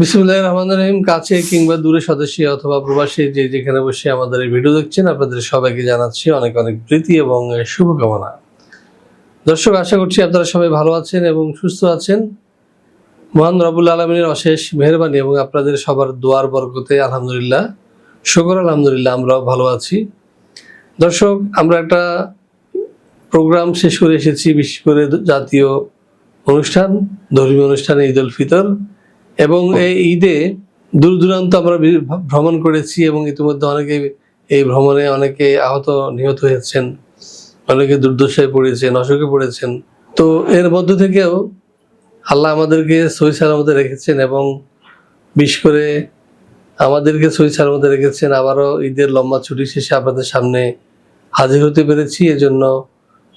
বিসমুল্লাহ রহমান রহিম, কাছে কিংবা দূরে সদস্য অথবা প্রবাসী যে যেখানে বসে আমাদের এই ভিডিও দেখছেন, আপনাদের সবাইকে জানাচ্ছি অনেক অনেক প্রীতি এবং শুভকামনা। দর্শক, আশা করছি আপনারা সবাই ভালো আছেন এবং সুস্থ আছেন। মহান রবুল আলমিনের অশেষ মেহরবানি এবং আপনাদের সবার দোয়ার বরকতে আলহামদুলিল্লাহ, শুকর আলহামদুলিল্লাহ, আমরাও ভালো আছি। দর্শক, আমরা একটা প্রোগ্রাম শেষ করে এসেছি, বিশেষ করে জাতীয় অনুষ্ঠান, ধর্মীয় অনুষ্ঠান ঈদ উল ফিতর। এবং এই ঈদে দূর দূরান্ত আমরা ভ্রমণ করেছি এবং ইতিমধ্যে অনেকে এই ভ্রমণে অনেকে আহত নিহত হয়েছেন। অনেকে দুর্দশায় পড়েছেন অসুখে পড়েছেন। তো এর মধ্য থেকেও আল্লাহ আমাদেরকে সই সালামতে রেখেছেন এবং বিশেষ করে আমাদেরকে সই সালামতে রেখেছেন। আবারও ঈদের লম্বা ছুটি শেষে আপনাদের সামনে হাজির হতে পেরেছি। এজন্য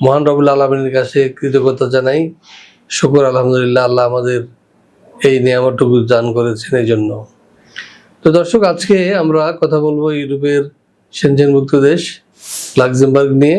মহান রবুল আলমিনের কাছে কৃতজ্ঞতা জানাই। শুকুর আলহামদুলিল্লাহ আল্লাহ আমাদের এই নিয়ামতটুকু দান করেছেন এই জন্য তো দর্শক, আজকে আমরা কথা বলব ইউরোপের সেনজেনভুক্ত দেশ লাক্সেমবার্গ নিয়ে।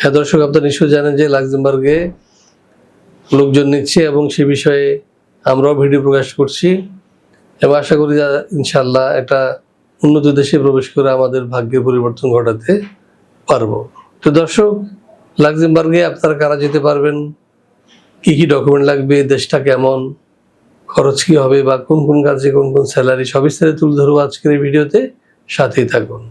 হ্যাঁ দর্শক, আপনারা নিশ্চয়ই জানেন যে লাক্সেমবার্গে লোকজন নিচ্ছে এবং সে বিষয়ে আমরাও ভিডিও প্রকাশ করছি এবং আশা করি ইনশাল্লাহ একটা উন্নত দেশে প্রবেশ করে আমাদের ভাগ্যের পরিবর্তন ঘটাতে পারব। তো দর্শক, লাক্সেমবার্গে আপনারা কারা যেতে পারবেন? কি কি ডকুমেন্ট লাগবে? দেশটা কেমন? খরচ কি হবে বা কোন কোন কাজে কোন কোন স্যালারি সব বিস্তারিত তুলে ধরবো আজকের এই ভিডিওতে। সাথেই থাকুন।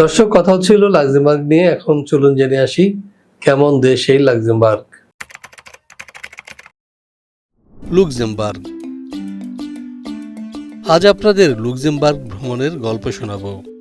দর্শক, কথা হচ্ছিল লাক্সেমবার্গ নিয়ে। এখন চলুন জেনে আসি, কেমন দেশ এই লাক্সেমবার্গ? লুক্সেমবার্গ। আজ আপনাদের লুক্সেমবার্গ ভ্রমণের গল্প শোনাবো।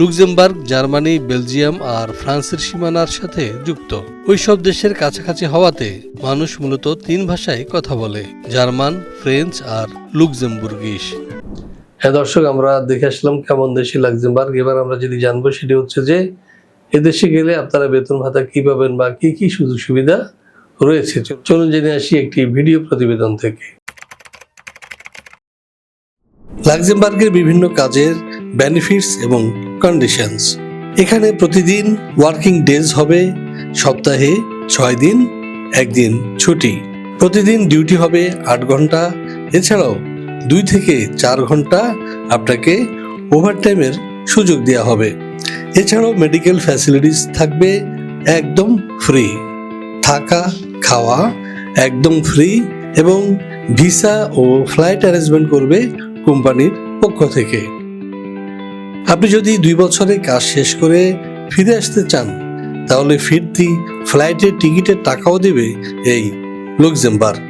Luxembourg, Germany, Belgium আর ফ্রান্সের সীমানার সাথে যুক্ত। ওইসব দেশের কাছাকাছি হওয়াতে মানুষ মূলত তিন ভাষায় কথা বলে, জার্মান, ফ্রেঞ্চ আর লুক্সেমবুর্গিশ। হ্যাঁ দর্শক, আমরা দেখে আসলাম কেমন দেশে লাক্সেমবার্গ। এবার আমরা যদি জানব সেটি হচ্ছে যে এদেশে গেলে আপনারা বেতন ভাতা কি পাবেন বা কি কি সুযোগ সুবিধা রয়েছে? চলুন জেনে আসি একটি ভিডিও প্রতিবেদন থেকে। লাক্সেমবার্গের বিভিন্ন কাজের বেনিফিটস এবং কন্ডিশনস এখানে প্রতিদিন ওয়ার্কিং ডেজ হবে, সপ্তাহে ছয় দিন, একদিন ছুটি। প্রতিদিন ডিউটি হবে আট ঘণ্টা, এছাড়াও দুই থেকে চার ঘণ্টা আপনাকে ওভারটাইমের সুযোগ দেওয়া হবে। এছাড়াও মেডিকেল ফ্যাসিলিটিস থাকবে একদম ফ্রি থাকা, খাওয়া একদম ফ্রি এবং ভিসা ও ফ্লাইট অ্যারেঞ্জমেন্ট করবে কোম্পানির পক্ষ থেকে। আপনি যদি দুই বছরে কাজ শেষ করে ফিরে আসতে চান, তাহলে ফিরতি ফ্লাইটের টিকিটের টাকাও দেবে এই লুক্সেমবার্গ।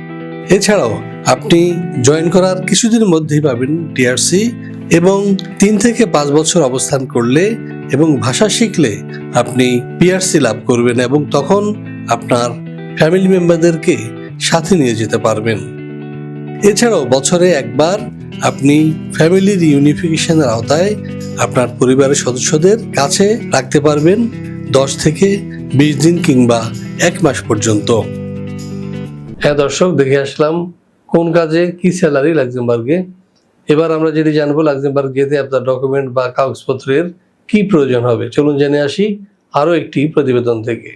এছাড়াও আপনি জয়েন করার কিছুদিনের মধ্যেই পাবেন টিআরসি এবং তিন থেকে পাঁচ বছর অবস্থান করলে এবং ভাষা শিখলে আপনি পিআরসি লাভ করবেন এবং তখন আপনার ফ্যামিলি মেম্বারদেরকে সাথে নিয়ে যেতে পারবেন। এছাড়াও বছরে একবার আপনি ফ্যামিলির ইউনিফিকেশনের আওতায় আপনার পরিবারের সদস্যদের কাছে রাখতে পারবেন দশ থেকে বিশ দিন কিংবা এক মাস পর্যন্ত। হ্যাঁ দর্শক, দেখে আসলাম কোন কাজে কি স্যালারি লাক্সেমবার্গে। এবার আমরা যদি জানব লাক্সেমবার্গ যেতে আপনার ডকুমেন্ট বা কাগজপত্রের কি প্রয়োজন হবে। চলুন জেনে আসি আরও একটি প্রতিবেদন থেকে।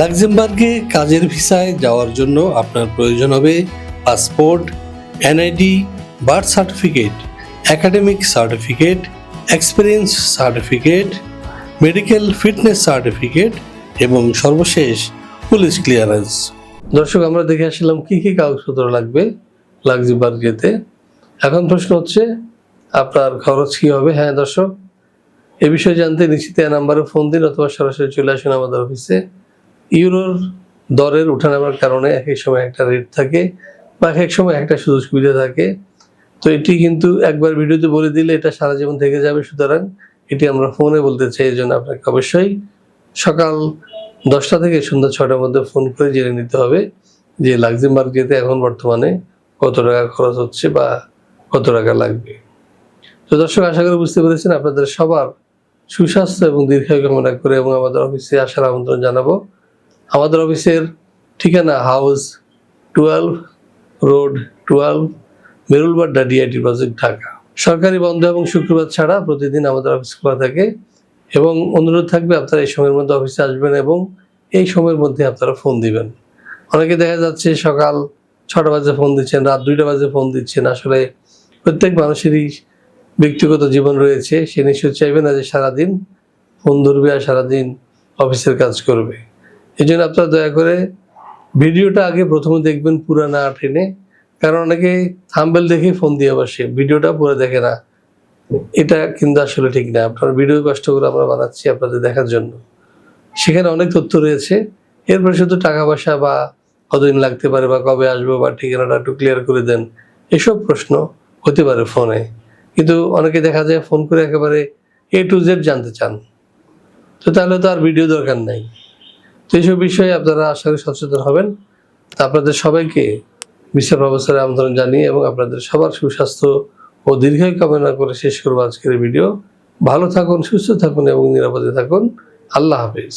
লাক্সেমবার্গে কাজের ভিসায় যাওয়ার জন্য আপনার প্রয়োজন হবে passport, NID birth certificate, academic certificate, experience certificate, medical fitness certificate এবং সর্বশেষ পুলিশ ক্লিয়ারেন্স। দর্শক, আমরা দেখে আসলাম কি কি কাগজপত্র লাগবে লাক্সেমবার্গ যেতে এখন প্রশ্ন হচ্ছে, আপনার খরচ কি হবে? হ্যাঁ দর্শক, এ বিষয়ে জানতে নিশ্চিত এ নাম্বারে ফোন দিন অথবা সরাসরি চলে আসুন আমাদের অফিসে। ইউরোর দরের উঠানামার কারণে এক এক সময় একটা রেট থাকে বা এক এক সময় একটা সুযোগ সুবিধা থাকে। তো এটি কিন্তু একবার ভিডিওতে বলে দিলে এটা সারা জীবন থেকে যাবে, সুতরাং এটি আমরা ফোনে বলতে চাই, এই জন্য আপনাকে অবশ্যই সকাল দশটা থেকে সন্ধ্যা ছটার মধ্যে ফোন করে জেনে নিতে হবে যে লাক্সেমবার্গ যেতে এখন বর্তমানে কত টাকা খরচ হচ্ছে বা কত টাকা লাগবে। তো দর্শক, আশা করি বুঝতে পেরেছেন, আপনাদের সবার সুস্বাস্থ্য এবং দীর্ঘায়ু কামনা করে এবং আমাদের অফিসে আসার আমন্ত্রণ জানাব। আমাদের অফিসের ঠিকানা house twelve, road twelve Merul Badda DIT project Dhaka. সরকারি বন্ধ এবং শুক্রবার ছাড়া প্রতিদিন আমাদের অফিস খোলা থাকে এবং অনুরোধ থাকবে আপনারা এই সময়ের মধ্যে অফিসে আসবেন এবং এই সময়ের মধ্যে আপনারা ফোন দিবেন। অনেকে দেখা যাচ্ছে সকাল ছটা বাজে ফোন দিচ্ছেন, রাত দুইটা বাজে ফোন দিচ্ছেন। আসলে প্রত্যেক মানুষেরই ব্যক্তিগত জীবন রয়েছে। সে নিশ্চয় চাইবে না যে সারাদিন ফোন ধরবে আর সারাদিন অফিসের কাজ করবে। এই জন্য আপনারা দয়া করে ভিডিওটা আগে প্রথমে দেখবেন পুরো না টেনে কারণ অনেকে থাম্বেল দেখে ফোন দিয়ে বসে, ভিডিওটা পুরো দেখে না। এটা কিন্তু আসলে ঠিক না। আপনার ভিডিও কষ্ট করে আমরা বানাচ্ছি আপনাদের দেখার জন্য। সেখানে অনেক তথ্য রয়েছে। এরপরে শুধু টাকা পয়সা বা কতদিন লাগতে পারে বা কবে আসব বা ঠিকানাটা একটু ক্লিয়ার করে দেন। এসব প্রশ্ন হতে পারে ফোনে। কিন্তু অনেকে দেখা যায় ফোন করে একেবারে এ টু জেড জানতে চান। তো তাহলে তো আর ভিডিও দরকার নাই। তো এইসব বিষয়ে আপনারা আশা করি সচেতন হবেন। তা আপনাদের সবাইকে বিশ্ব ব্যবস্থার আমন্ত্রণ জানিয়ে এবং আপনাদের সবার সুস্বাস্থ্য ও দীর্ঘায়ু কামনা করে শেষ করব আজকের ভিডিও। ভালো থাকুন, সুস্থ থাকুন এবং নিরাপদে থাকুন। আল্লাহ হাফিজ।